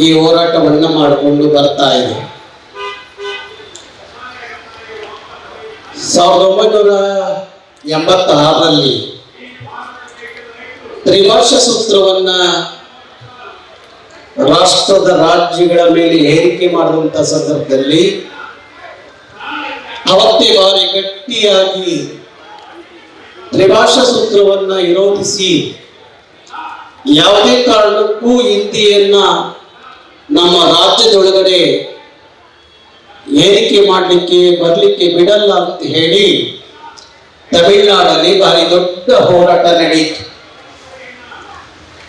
ಈ ಹೋರಾಟವನ್ನು ಮಾಡಿಕೊಂಡು ಬರ್ತಾ ಇದೆ. ಸಾವಿರದ ಒಂಬೈನೂರ ಎಂಬತ್ತಾರರಲ್ಲಿ ತ್ರಿವರ್ಷ ಸೂತ್ರವನ್ನ ರಾಷ್ಟ್ರದ ರಾಜ್ಯಗಳ ಮೇಲೆ ಏರಿಕೆ ಮಾಡುವಂತ ಸಂದರ್ಭದಲ್ಲಿ ಅವತ್ತೇ ಬಾರಿ ಗಟ್ಟಿಯಾಗಿ ತ್ರಿಭಾಷಾ ಸೂತ್ರವನ್ನ ವಿರೋಧಿಸಿ ಯಾವುದೇ ಕಾರಣಕ್ಕೂ ಹಿಂದಿಯನ್ನ ನಮ್ಮ ರಾಜ್ಯದೊಳಗಡೆ ಏರಿಕೆ ಮಾಡಲಿಕ್ಕೆ, ಬರಲಿಕ್ಕೆ ಬಿಡಲ್ಲ ಅಂತ ಹೇಳಿ ತಮಿಳುನಾಡಲ್ಲಿ ಭಾರಿ ದೊಡ್ಡ ಹೋರಾಟ ನಡೆಯಿತು.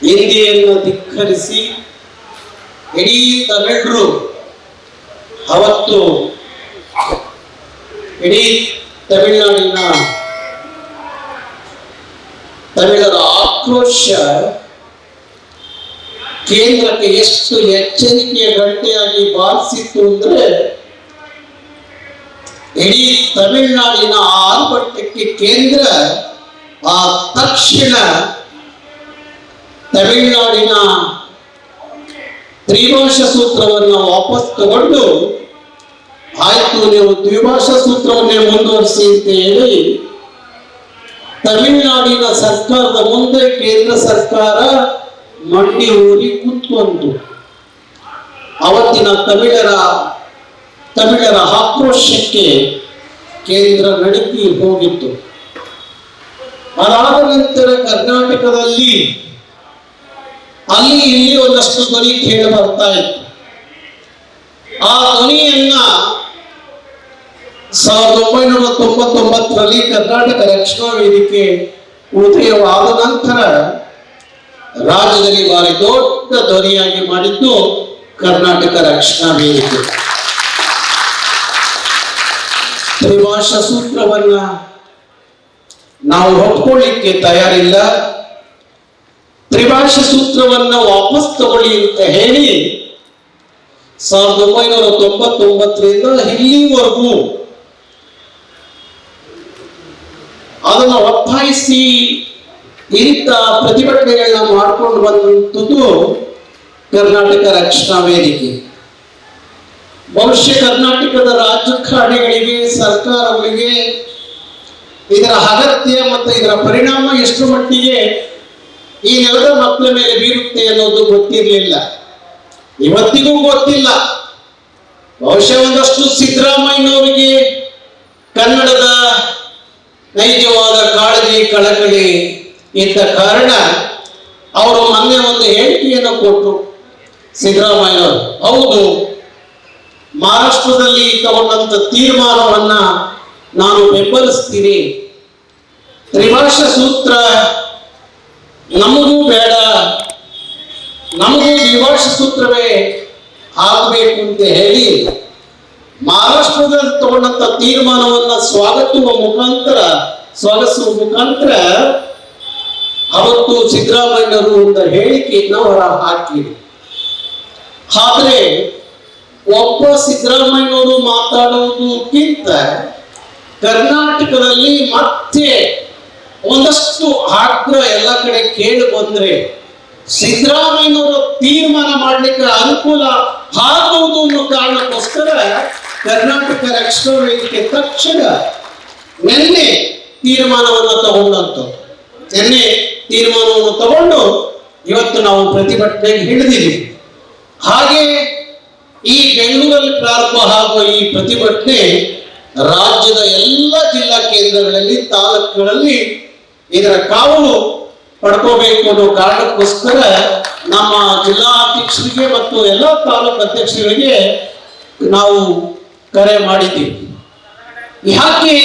ಹಿಂದಿಯನ್ನು ಧಿಕ್ಕರಿಸಿ ಇಡೀ ತಮಿಳರು ಅವತ್ತು ಇಡೀ ತಮಿಳುನಾಡಿನ ತಮಿಳರ ಆಕ್ರೋಶ ಕೇಂದ್ರಕ್ಕೆ ಎಷ್ಟು ಎಚ್ಚರಿಕೆಯ ಗಂಟೆಯಾಗಿ ಬಾರಿಸಿತ್ತು ಅಂದ್ರೆ ಇಡೀ ತಮಿಳುನಾಡಿನ ಆರ್ಭಟಕ್ಕೆ ಕೇಂದ್ರ, ಆ ತಕ್ಷಣ ತಮಿಳುನಾಡಿನ ತ್ರಿಭಾಷಾ ಸೂತ್ರವನ್ನು ವಾಪಸ್ ತಗೊಂಡು ಆಯ್ತು, ನೀವು ದ್ವಿಭಾಷಾ ಸೂತ್ರವನ್ನೇ ಮುಂದುವರಿಸಿ ಅಂತ ಹೇಳಿ ತಮಿಳುನಾಡಿನ ಸರ್ಕಾರದ ಮುಂದೆ ಕೇಂದ್ರ ಸರ್ಕಾರ ಮಂಡಿ ಊರಿ ಕೂತ್ಕೊಂಡು ಅವತ್ತಿನ ತಮಿಳರ ತಮಿಳರ ಆಕ್ರೋಶಕ್ಕೆ ಕೇಂದ್ರ ನಡುಕಿ ಹೋಗಿತ್ತು. ಅದಾದ ನಂತರ ಕರ್ನಾಟಕದಲ್ಲಿ ಅಲ್ಲಿ ಇಲ್ಲಿ ಒಂದಷ್ಟು ಧ್ವನಿ ಕೇಳಿ ಬರ್ತಾ ಇತ್ತು. ಆ ಧ್ವನಿಯನ್ನ ಸಾವಿರದ ಒಂಬೈನೂರ ತೊಂಬತ್ತೊಂಬತ್ತರಲ್ಲಿ ಕರ್ನಾಟಕ ರಕ್ಷಣಾ ವೇದಿಕೆ ಉದಯವಾದ ನಂತರ ರಾಜ್ಯದಲ್ಲಿ ಬಾರಿ ದೊಡ್ಡ ಧ್ವನಿಯಾಗಿ ಮಾಡಿದ್ದು ಕರ್ನಾಟಕ ರಕ್ಷಣಾ ವೇದಿಕೆ. ತ್ರಿಭಾಷಾ ಸೂತ್ರವನ್ನ ನಾವು ಒಪ್ಕೊಳ್ಳಿಕ್ಕೆ ತಯಾರಿಲ್ಲ. ತ್ರಿಭಾಷಾ ಸೂತ್ರವನ್ನ ವಾಪಸ್ ತಗೊಳ್ಳಿ ಅಂತ ಹೇಳಿ ಸಾವಿರದ ಒಂಬೈನೂರ ತೊಂಬತ್ತೊಂಬತ್ತರಿಂದ ಇಲ್ಲಿವರೆಗೂ ಅದನ್ನು ಒತ್ತಾಯಿಸಿ ಇಂಥ ಪ್ರತಿಭಟನೆಗಳನ್ನ ಮಾಡ್ಕೊಂಡು ಬಂದಂಥದ್ದು ಕರ್ನಾಟಕ ರಕ್ಷಣಾ ವೇದಿಕೆ. ಬಹುಶಃ ಕರ್ನಾಟಕದ ರಾಜಕಾರಣಿಗಳಿಗೆ, ಸರ್ಕಾರಗಳಿಗೆ ಇದರ ಅಗತ್ಯ ಮತ್ತು ಇದರ ಪರಿಣಾಮ ಎಷ್ಟು ಮಟ್ಟಿಗೆ ಈ ನೆಲದ ಮಕ್ಕಳ ಮೇಲೆ ಬೀರುತ್ತೆ ಅನ್ನೋದು ಗೊತ್ತಿರಲಿಲ್ಲ. ಇವತ್ತಿಗೂ ಗೊತ್ತಿಲ್ಲ. ಬಹುಶಃ ಒಂದಷ್ಟು ಸಿದ್ದರಾಮಯ್ಯನವರಿಗೆ ಕನ್ನಡದ ನೈಜವಾದ ಕಾಳಜಿ, ಕಳಕಳಿ ಇದ್ದ ಕಾರಣ ಅವರು ಮೊನ್ನೆ ಒಂದು ಹೇಳಿಕೆಯನ್ನು ಕೊಟ್ಟರು. ಸಿದ್ದರಾಮಯ್ಯವರು ಹೌದು, ಮಹಾರಾಷ್ಟ್ರದಲ್ಲಿ ತಗೊಂಡಂತ ತೀರ್ಮಾನವನ್ನ ನಾನು ಬೆಂಬಲಿಸ್ತೀನಿ. ತ್ರಿವರ್ಷ ಸೂತ್ರ ನಮಗೂ ಬೇಡ, ನಮಗೂ ದ್ವಿಭಾಷಾ ಸೂತ್ರವೇ ಆಗಬೇಕು ಅಂತ ಹೇಳಿ ಮಹಾರಾಷ್ಟ್ರದಲ್ಲಿ ತಗೊಂಡಂತ ತೀರ್ಮಾನವನ್ನ ಸ್ವಾಗತಿಸುವ ಮುಖಾಂತರ ಸ್ವಾಗತಿಸುವ ಮುಖಾಂತರ ಅವತ್ತು ಸಿದ್ದರಾಮಯ್ಯರು ಒಂದು ಹೇಳಿಕೆಯನ್ನು ಹೊರ ಹಾಕಿದ್ರು ಆದ್ರೆ, ಒಬ್ಬ ಸಿದ್ದರಾಮಯ್ಯವರು ಮಾತಾಡುವುದಕ್ಕಿಂತ ಕರ್ನಾಟಕದಲ್ಲಿ ಮತ್ತೆ ಒಂದಷ್ಟು ಆಗ್ರಹ ಎಲ್ಲ ಕಡೆ ಕೇಳಿ ಬಂದ್ರೆ ಸಿದ್ದರಾಮಯ್ಯವರು ತೀರ್ಮಾನ ಮಾಡ್ಲಿಕ್ಕೆ ಅನುಕೂಲ ಆಗುವುದು ಅನ್ನೋ ಕಾರಣಕ್ಕೋಸ್ಕರ ಕರ್ನಾಟಕ ರಕ್ಷಣಾ ವೇದಿಕೆ ತಕ್ಷಣ ನಿನ್ನೆ ತೀರ್ಮಾನವನ್ನು ತಗೊಂಡಂತ ನಿನ್ನೆ ತೀರ್ಮಾನವನ್ನು ತಗೊಂಡು ಇವತ್ತು ನಾವು ಪ್ರತಿಭಟನೆಗೆ ಹಿಡಿದಿದೆ ಹಾಗೆ ಈ ಬೆಂಗಳೂರಲ್ಲಿ ಪ್ರಾರಂಭ ಆಗುವ ಈ ಪ್ರತಿಭಟನೆ ರಾಜ್ಯದ ಎಲ್ಲ ಜಿಲ್ಲಾ ಕೇಂದ್ರಗಳಲ್ಲಿ, ತಾಲೂಕುಗಳಲ್ಲಿ ಇದರ ಕಾವಲು ಪಡ್ಕೋಬೇಕು ಅನ್ನೋ ಕಾರಣಕ್ಕೋಸ್ಕರ ನಮ್ಮ ಜಿಲ್ಲಾ ಅಧ್ಯಕ್ಷರಿಗೆ ಮತ್ತು ಎಲ್ಲ ತಾಲೂಕು ಅಧ್ಯಕ್ಷರಿಗೆ ನಾವು ಕರೆ ಮಾಡಿದ್ದೀವಿ. ಯಾಕೆ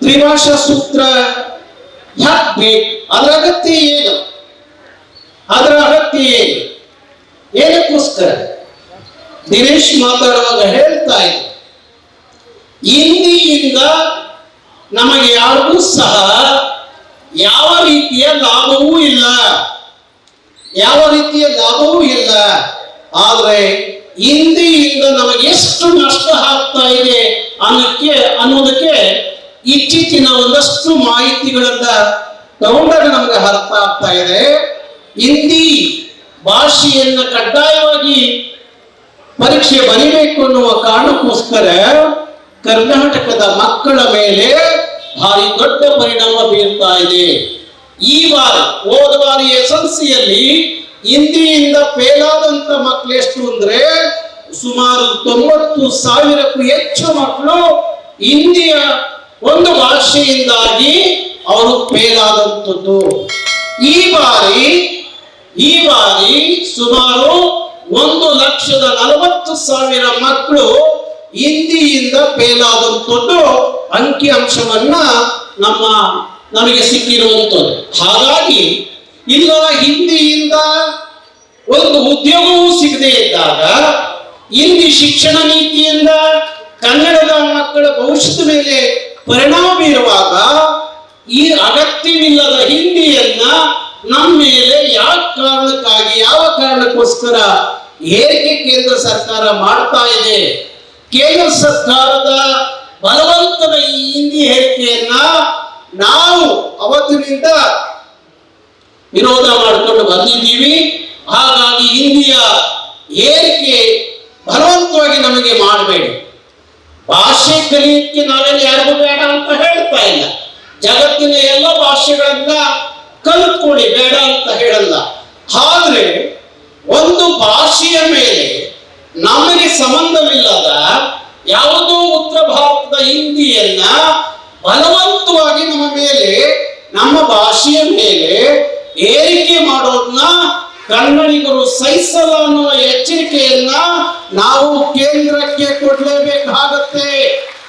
ತ್ರಿಭಾಷಾ ಸೂತ್ರ ಯಾಕೆ? ಅದರ ಅಗತ್ಯ ಏನು? ಅದರ ಅಗತ್ಯ ಏನು? ಏನಕ್ಕೋಸ್ಕರ? ದಿನೇಶ್ ಮಾತಾಡುವಾಗ ಹೇಳ್ತಾ ಇದ್ದ ಹಿಂದಿಯಿಂದ ನಮಗೆ ಯಾರಿಗೂ ಸಹ ಯಾವ ರೀತಿಯ ಲಾಭವೂ ಇಲ್ಲ. ಯಾವ ರೀತಿಯ ಲಾಭವೂ ಇಲ್ಲ. ಆದರೆ ಹಿಂದಿಯಿಂದ ನಮಗೆ ಎಷ್ಟು ನಷ್ಟ ಆಗ್ತಾ ಇದೆ ಅನ್ನಕ್ಕೆ, ಅನ್ನೋದಕ್ಕೆ ಇತ್ತೀಚಿನ ಒಂದಷ್ಟು ಮಾಹಿತಿಗಳನ್ನ ತಗೊಂಡಾಗ ನಮಗೆ ಅರ್ಥ ಆಗ್ತಾ ಇದೆ. ಹಿಂದಿ ಭಾಷೆಯನ್ನ ಕಡ್ಡಾಯವಾಗಿ ಪರೀಕ್ಷೆ ಬರೀಬೇಕು ಅನ್ನುವ ಕಾರಣಕ್ಕೋಸ್ಕರ ಕರ್ನಾಟಕದ ಮಕ್ಕಳ ಮೇಲೆ ಭಾರಿ ದೊಡ್ಡ ಪರಿಣಾಮ ಬೀರ್ತಾ ಇದೆ. ಈ ವಾರ, ಹೋದ ಬಾರಿ ಎಸ್ ಎಲ್ ಹಿಂದಿಯಿಂದ ಫೇಲಾದಂತ ಮಕ್ಕಳು ಎಷ್ಟು ಅಂದ್ರೆ ಸುಮಾರು ತೊಂಬತ್ತು ಸಾವಿರಕ್ಕೂ ಹೆಚ್ಚು ಮಕ್ಕಳು ಹಿಂದಿಯ ಒಂದು ಭಾಷೆಯಿಂದಾಗಿ ಅವರು ಪೇಲಾದಂಥದ್ದು ಈ ಬಾರಿ ಈ ಬಾರಿ ಸುಮಾರು ಒಂದು ಲಕ್ಷದ ನಲವತ್ತು ಸಾವಿರ ಮಕ್ಕಳು ಹಿಂದಿಯಿಂದ ಫೇಲಾದಂಥದ್ದು ಅಂಕಿ ಅಂಶವನ್ನ ನಮ್ಮ ನಮಗೆ ಸಿಕ್ಕಿರುವಂಥದ್ದು. ಹಾಗಾಗಿ ಇಲ್ಲ ಹಿಂದಿಯಿಂದ ಒಂದು ಉದ್ಯೋಗವೂ ಸಿಗದೇ ಇದ್ದಾಗ ಹಿಂದಿ ಶಿಕ್ಷಣ ನೀತಿಯಿಂದ ಕನ್ನಡದ ಮಕ್ಕಳ ಭವಿಷ್ಯದ ಮೇಲೆ ಪರಿಣಾಮ ಬೀರುವಾಗ ಈ ಅಗತ್ಯವಿಲ್ಲದ ಹಿಂದಿಯನ್ನ ನಮ್ಮ ಮೇಲೆ ಯಾವ ಕಾರಣಕ್ಕಾಗಿ, ಯಾವ ಕಾರಣಕ್ಕೋಸ್ಕರ ಏರಿಕೆ ಕೇಂದ್ರ ಸರ್ಕಾರ ಮಾಡ್ತಾ ಇದೆ? ಕೇಂದ್ರ ಸರ್ಕಾರದ ಬಲವಂತದ ಈ ಹಿಂದಿ ಹೇಳಿಕೆಯನ್ನ ನಾವು ಅವತ್ತಿನಿಂದ ವಿರೋಧ ಮಾಡಿಕೊಂಡು ಬಂದಿದ್ದೀವಿ. ಹಾಗಾಗಿ ಹಿಂದಿಯ ಏರಿಕೆ ಬಲವಂತವಾಗಿ ನಮಗೆ ಮಾಡಬೇಡಿ. ಭಾಷೆ ಕಲಿಯಕ್ಕೆ ನಾವೇನು ಯಾರಿಗೂ ಬೇಡ ಅಂತ ಹೇಳ್ತಾ ಇಲ್ಲ. ಜಗತ್ತಿನ ಎಲ್ಲ ಭಾಷೆಗಳನ್ನ ಕಲ್ತ್ಕೊಳ್ಳಿ, ಬೇಡ ಅಂತ ಹೇಳಲ್ಲ. ಆದ್ರೆ ಒಂದು ಭಾಷೆಯ ಮೇಲೆ ನಮಗೆ ಸಂಬಂಧವಿಲ್ಲದ ಯಾವುದೋ ಉತ್ತರ ಭಾರತದ ಹಿಂದಿಯನ್ನ ಬಲವಂತವಾಗಿ ನಮ್ಮ ಮೇಲೆ, ನಮ್ಮ ಭಾಷೆಯ ಮೇಲೆ ಕನ್ನಡಿಗರು ಸಹಿಸಲ್ಲ ಅನ್ನುವ ಎಚ್ಚರಿಕೆಯನ್ನ ನಾವು ಕೇಂದ್ರಕ್ಕೆ ಕೊಡ್ಲೇಬೇಕಾಗತ್ತೆ.